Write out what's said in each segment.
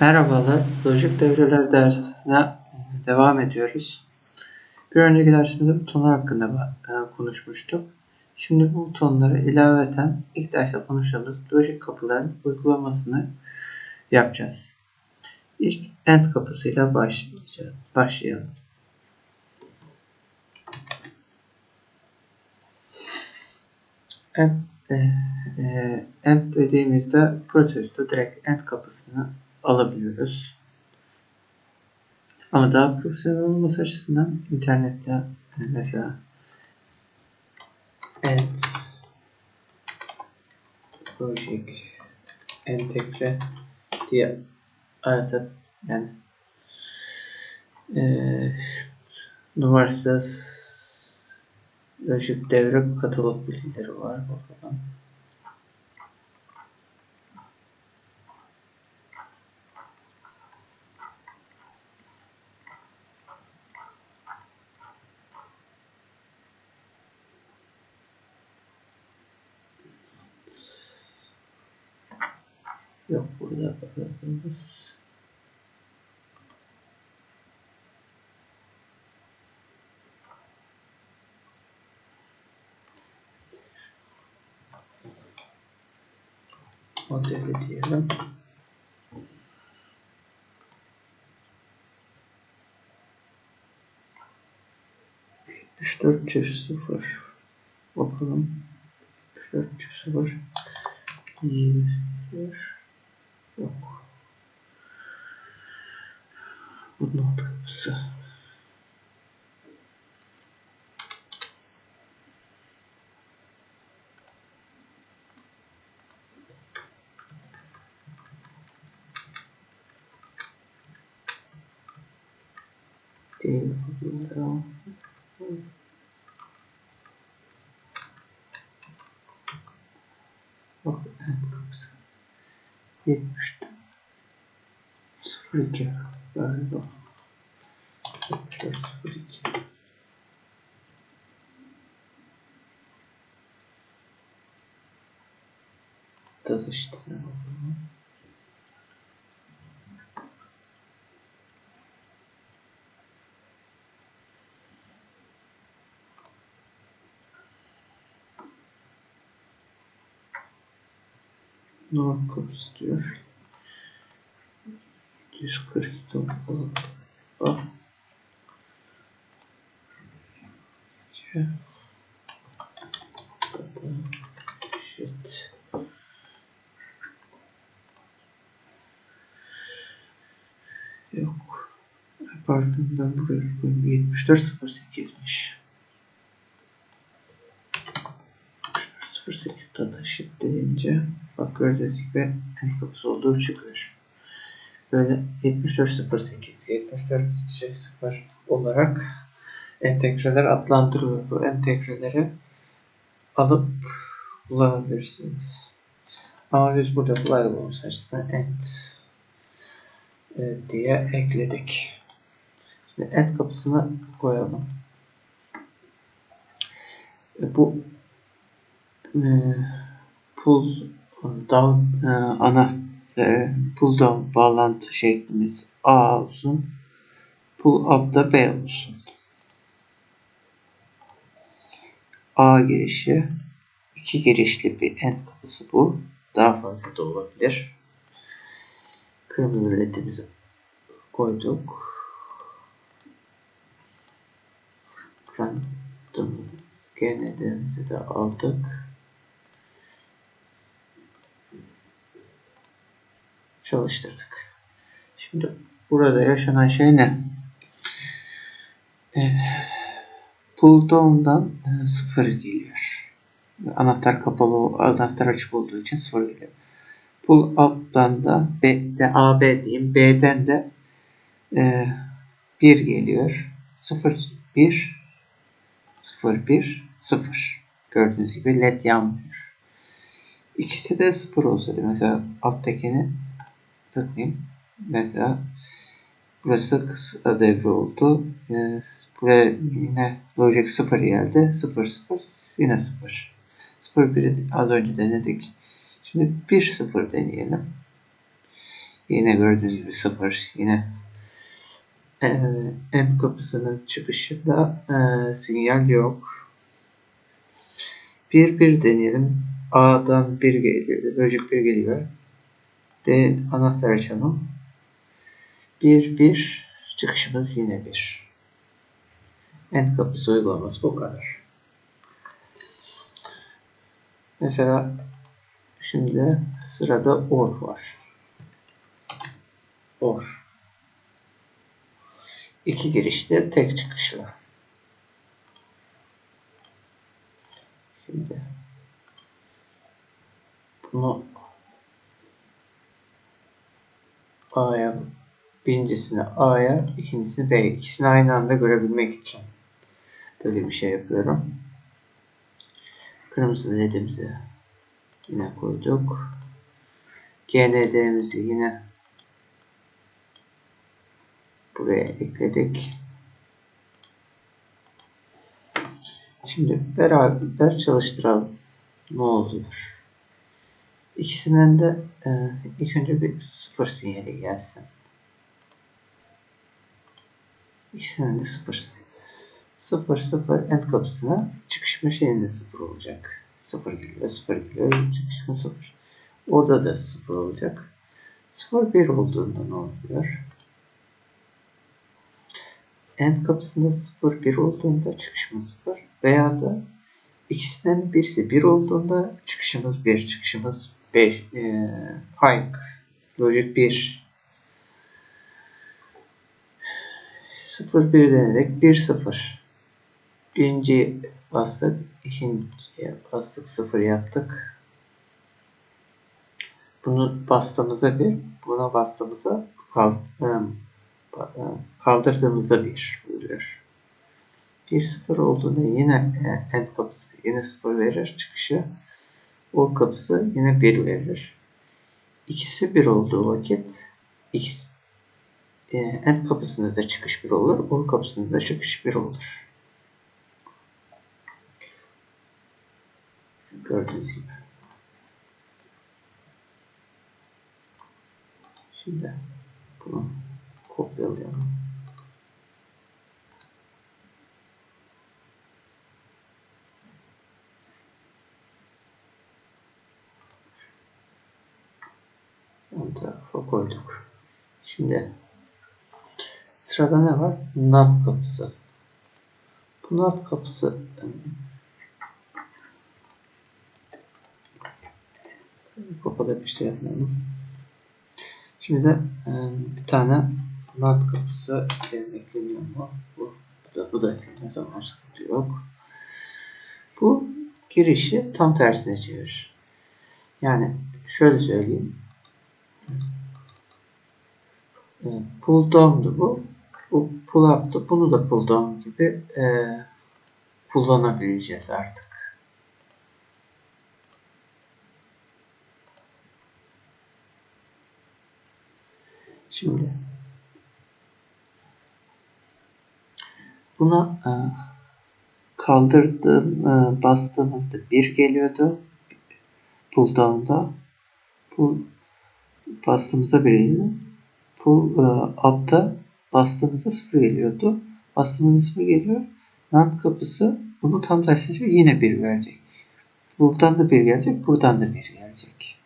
Merhabalar, lojik devreler dersine devam ediyoruz. Bir önceki dersimizde butonlar hakkında e, konuşmuştuk. Şimdi bu butonları ilaveten ilk derste konuştuğumuz lojik kapıların uygulamasını yapacağız. İlk AND kapısıyla. Başlayalım. AND, e, e, AND dediğimizde proteüste direkt AND kapısını alabiliyoruz. Ama daha profesyonel olması açısından internette mesela Ant Logic Entegre diye aratıp yani e, numarasız Logic devre katalog bilgileri var bakalım. Yok burada aradığımız. Modeli diyelim. Yetmiş dört çift sıfır. Bakalım. Yetmiş dört çift sıfır. Yirmi Yok. Bunun alt kapısı. Değil 02 galiba. 02. Çalıştıralım. Norm istiyor. 142 oldu. 2 Shit. Yok. Pardon ben buraya koyayım. 7408'miş. 08 data sheet deyince bak gördüğünüz gibi end kapısı olduğu çıkıyor böyle 7408, 7400 olarak entegreler adlandırılıyor. Bu entegreleri alıp kullanabilirsiniz. Ama biz burada kolay olmamız açısından end e, diye ekledik. Şimdi end kapısını koyalım. E, bu e, pull down e, anahtar e, pull down bağlantı şeklimiz A olsun. Pull up da B olsun. A girişi iki girişli bir end kapısı bu. Daha fazla da olabilir. Kırmızı ledimizi koyduk. Random genelimizi de aldık. Çalıştırdık. Şimdi burada yaşanan şey ne? E, pull down'dan e, 0 geliyor. Anahtar kapalı, anahtar açık olduğu için 0 geliyor. Pull up'tan da B, de A, B diyeyim. B'den de e, 1 geliyor. 0, 1, 0, 1, 0. Gördüğünüz gibi led yanmıyor. İkisi de 0 olsaydı mesela alttakini tıklayayım. Mesela burası kısa devre oldu. Ee, buraya yine logic 0 geldi. 0 0 yine 0. 0 1'i az önce denedik. Şimdi 1 0 deneyelim. Yine gördüğünüz gibi 0. Yine e, end kapısının çıkışında e, sinyal yok. 1 1 deneyelim. A'dan 1 geliyor. Lojik 1 geliyor. D anahtar açalım. 1 1 çıkışımız yine 1. End kapısı uygulaması bu kadar. Mesela şimdi sırada OR var. OR. İki girişte tek çıkışlı. Şimdi bunu A'ya birincisini A'ya ikincisini B ikisini aynı anda görebilmek için böyle bir şey yapıyorum. Kırmızı ledimizi yine koyduk. GND'mizi yine buraya ekledik. Şimdi beraber çalıştıralım. Ne oluyor? İkisinden de e, ilk önce bir sıfır sinyali gelsin. İkisinden de sıfır. Sıfır sıfır end kapısına çıkışma şeyinde sıfır olacak. Sıfır geliyor, sıfır geliyor, çıkışma sıfır. Orada da sıfır olacak. Sıfır bir olduğunda ne oluyor? End kapısında sıfır bir olduğunda çıkışma sıfır veya da ikisinden birisi bir olduğunda çıkışımız bir, çıkışımız 5 e, Pike Logic 1 0 1 denerek 1 0 birinci bastık ikinciye bastık 0 yaptık. Bunu bastığımızda bir buna bastığımızda kal, e, e kaldırdığımızda bir oluyor 1 0 olduğunda yine e, end kapısı yine 0 verir çıkışı or kapısı yine 1 verir. İkisi 1 olduğu vakit x e, end kapısında da çıkış 1 olur. Or kapısında da çıkış 1 olur. Gördüğünüz gibi. Şimdi bunu kopyalayalım. Şimdi sırada ne var? NAT kapısı. Bu NAT kapısı kapalı bir şey yapmayalım. Şimdi de e, bir tane NAT kapısı ekleniyor mu? Bu, bu da, bu da ekleniyor. Tamam sıkıntı yok. Bu girişi tam tersine çevir. Yani şöyle söyleyeyim. Pull down'du bu. Bu pull up'tı. Bunu da pull down gibi e, kullanabileceğiz artık. Şimdi buna e, kaldırdığım e, bastığımızda bir geliyordu pull down'da pull bastığımızda bir geliyor pull e, up'ta bastığımızda sıfır geliyordu. Bastığımızda sıfır geliyor. NAND kapısı bunu tam tersine. Yine bir verecek. Buradan da bir gelecek. Buradan da bir gelecek.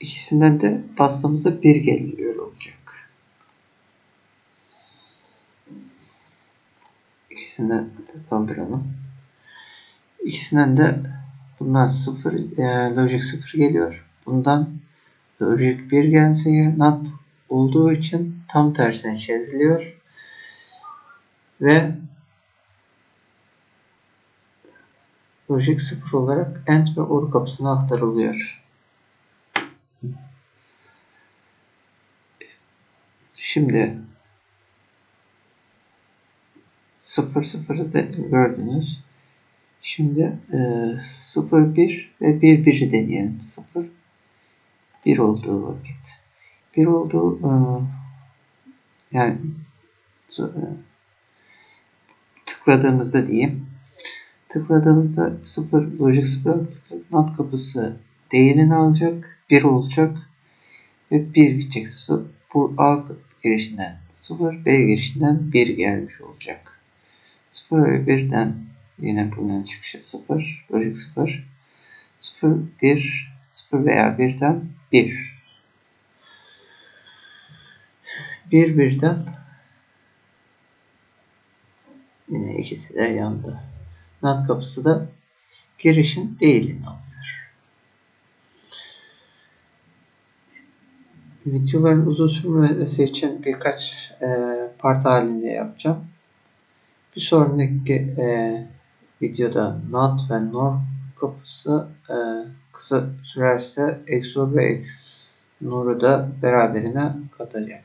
İkisinden de bastığımızda bir geliyor olacak. İkisinden de kaldıralım. İkisinden de bundan sıfır, e, logic sıfır geliyor. Bundan Logic bir not olduğu için tam tersine çevriliyor ve Logic 0 olarak AND ve OR kapısına aktarılıyor. Şimdi 0 0'ı da gördünüz. Şimdi e, 0 1 ve 1 1'i deneyelim. 0 1 olduğu vakit. 1 olduğu e, yani e, tıkladığımızda diyeyim tıkladığımızda 0 lojik 0 not kapısı değerini alacak 1 olacak ve 1 bitecek. Bu A girişinden 0, B girişinden 1 gelmiş olacak. 0 ve 1'den yine bunun çıkışı 0, lojik 0. 0, 1, 0 veya 1'den 1. 1, 1'den yine ikisi de yandı. NAT kapısı da girişin değilini alıyor. Videoların uzun sürmesi için birkaç e, part halinde yapacağım. Bir sonraki e, videoda NAT ve NOR kapısı e, kısa sürerse EXO ve EXNOR'u da beraberine katacağım.